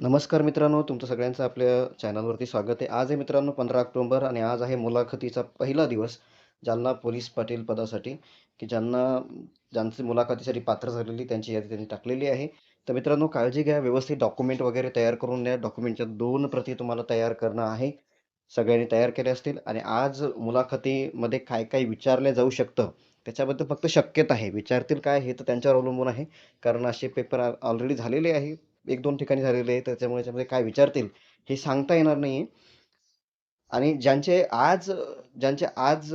नमस्कार मित्रांनो, तुमचं सगळ्यांचं आपल्या चॅनलवरती स्वागत आहे. आज आहे मित्रांनो पंधरा ऑक्टोंबर आणि आज आहे मुलाखतीचा पहिला दिवस जालना पोलीस पाटील पदासाठी, की ज्यांना ज्यांची मुलाखतीसाठी पात्र झालेली त्यांची यादी त्यांनी टाकलेली आहे. तर मित्रांनो काळजी घ्या, व्यवस्थित डॉक्युमेंट वगैरे तयार करून द्या. डॉक्युमेंटच्या दोन प्रती तुम्हाला तयार करणं आहे. सगळ्यांनी तयार केले असतील आणि आज मुलाखतीमध्ये काय-काय विचारलं जाऊ शकतं, त्याच्याबद्दल फक्त शक्यता आहे. विचारतील काय हे तर त्यांच्यावर अवलंबून आहे. कारण असे पेपर ऑलरेडी झालेले आहे. 1-2 ठिकाणी झालेले आहे. त्याच्यामुळे याच्यामध्ये काय विचारतील हे सांगता येणार नाही आणि ज्यांचे आज ज्यांचे आज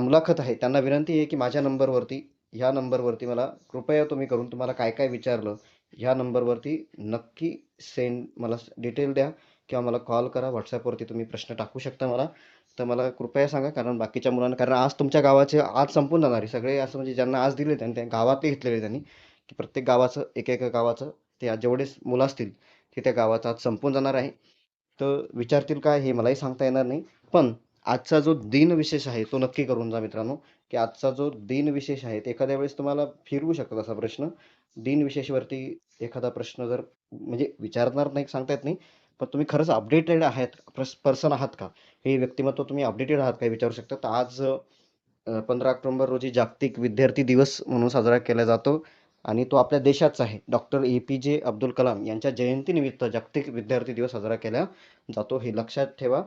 मुलाखत आहे त्यांना विनंती आहे, की माझ्या नंबरवरती, ह्या नंबरवरती मला कृपया तुम्ही करून तुम्हाला काय-काय विचारलं, ह्या नंबरवरती नक्की सेंड मला डिटेल द्या किंवा मला कॉल करा. व्हॉट्सॲपवरती तुम्ही प्रश्न टाकू शकता मला. तर मला कृपया सांगा कारण बाकीच्या मुलांना कारण आज तुमच्या गावाचे आज संपून जाणार आहे. सगळे असं म्हणजे ज्यांना आज दिले त्यांनी त्या गावातही घेतलेले त्यांनी, की प्रत्येक गावाचं एक एका गावाचं ते जेवढे मुलं असतील ते त्या गावाचा आज संपून जाणार आहे. तर विचारतील काय हे मलाही सांगता येणार नाही. पण आजचा जो दिनविशेष आहे तो नक्की करून जा मित्रांनो, की आजचा जो दिनविशेष आहे, ते एखाद्या वेळेस तुम्हाला फिरवू शकतात असा प्रश्न. दिनविशेषवरती एखादा प्रश्न जर म्हणजे विचारणार नाही सांगता येत नाही. पण तुम्ही खरंच अपडेटेड आहात पर्सन आहात का? हे व्यक्तिमत्व तुम्ही अपडेटेड आहात का? विचारू शकता. तर आज पंधरा ऑक्टोंबर रोजी जागतिक विद्यार्थी दिवस म्हणून साजरा केला जातो आणि तो आपल्या देशाचा आहे. डॉक्टर ए-पी-जे अब्दुल कलाम यांच्या जयंतीनिमित्त जागतिक विद्यार्थी दिवस साजरा केला जातो. हे लक्षात ठेवा.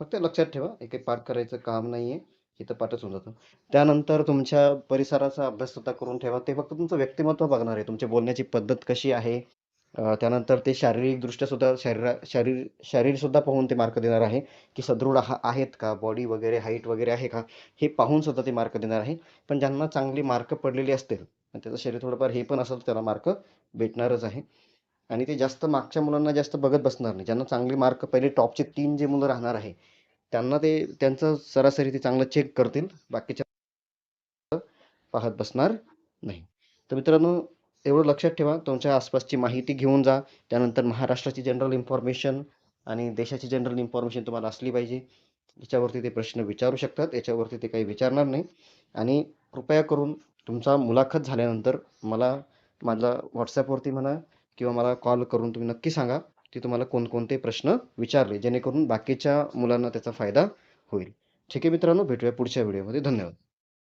फक्त लक्षात ठेवा. एक पाठ करायचं काम नाही आहे इथं पाठच होऊन जातं. त्यानंतर तुमच्या परिसराचा अभ्यास सुद्धा करून ठेवा. ते फक्त तुमचं व्यक्तिमत्व बघणार आहे. तुमची बोलण्याची पद्धत कशी आहे. त्यानंतर ते शारीरिकदृष्ट्या सुद्धा शरीरा शरीर शरीरसुद्धा पाहून ते मार्क देणार आहे, की सदृढ हा आहेत का? बॉडी वगैरे, हाईट वगैरे आहे का? हे पाहून सुद्धा ते मार्क देणार आहे. पण ज्यांना चांगली मार्क पडलेली असतील आणि त्याचं शरीर थोडंफार हे पण असेल, त्याला मार्क भेटणारच आहे. आणि ते जास्त मागच्या मुलांना जास्त बघत बसणार नाही. ज्यांना चांगले मार्क पहिले टॉपचे तीन जे मुलं राहणार आहे, त्यांना ते त्यांचं सरासरी ते चांगलं चेक करतील. बाकीच्या पाहत बसणार नाही. तर मित्रांनो एवढं लक्षात ठेवा. तुमच्या आसपासची माहिती घेऊन जा. त्यानंतर महाराष्ट्राची जनरल इन्फॉर्मेशन आणि देशाची जनरल इन्फॉर्मेशन तुम्हाला असली पाहिजे. याच्यावरती ते प्रश्न विचारू शकतात. याच्यावरती ते काही विचारणार नाही. आणि कृपया करून तुमचा मुलाखत झाल्यानंतर मला माझा व्हॉट्सॲपवरती म्हणा किंवा मला कॉल करून तुम्ही नक्की सांगा, की तुम्हाला कोणकोणते प्रश्न विचारले, जेणेकरून बाकीच्या मुलांना त्याचा फायदा होईल. ठीक आहे मित्रांनो, भेटूया पुढच्या व्हिडिओमध्ये. धन्यवाद.